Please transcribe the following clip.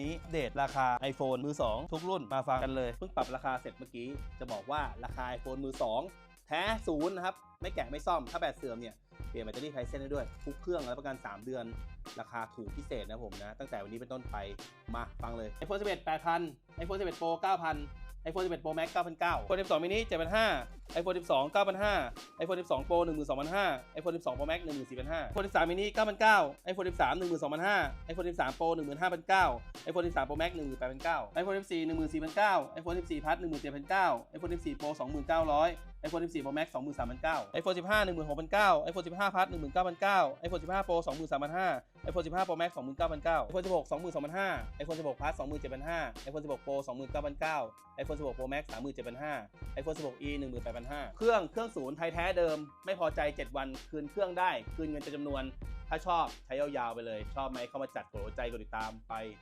นี้เดทราคา iPhone มือ 2 ทุกรุ่นมาฟังกันเลย เพิ่งปรับราคาเสร็จเมื่อกี้ จะบอกว่าราคา iPhone มือ 2 แท้ศูนย์นะครับ ไม่แกะไม่ซ่อมถ้าแบตเสื่อมเนี่ย เปลี่ยนแบตเตอรี่ไทเซนได้ด้วย ทุกเครื่องรับประกัน 3 เดือน ราคาถูกพิเศษนะผมนะ ตั้งแต่วันนี้เป็นต้นไปมาฟังเลย iPhone 11 8,000 iPhone 11 Pro 9,000 iPhone 11 Pro Max 9,900 iPhone 12 mini 7,500 iPhone 12 9,500 iPhone 12 Pro 12,500 iPhone 12 Pro Max 14,500 iPhone 13 mini 9,900 iPhone 13 12,500 iPhone 13 Pro 15,900 iPhone 13 Pro Max 18,900 iPhone 14 14,900 iPhone 14 Plus 17,900 iPhone 14 Pro 2,900 iPhone 14 Pro Max 23,900 iPhone 15 16,900 iPhone 15 Plus 19,900 iPhone 15 Pro 23,500 iPhone 15 Pro Max 29,900 iPhone 16 22,500 iPhone 16 Plus 27,500 iPhone 16 Pro 29,900 iPhone 16 Pro Max 37,500 iPhone 16e 18,000 18,500 เครื่องเครื่องศูนย์ไทยแท้เดิม ไม่พอใจ 7 วันคืนเครื่องได้ คืนเงินจะจำนวน ถ้าชอบใช้ยาวๆไปเลย ชอบไหมเข้ามาจัดกดหัวใจกดติดตามไป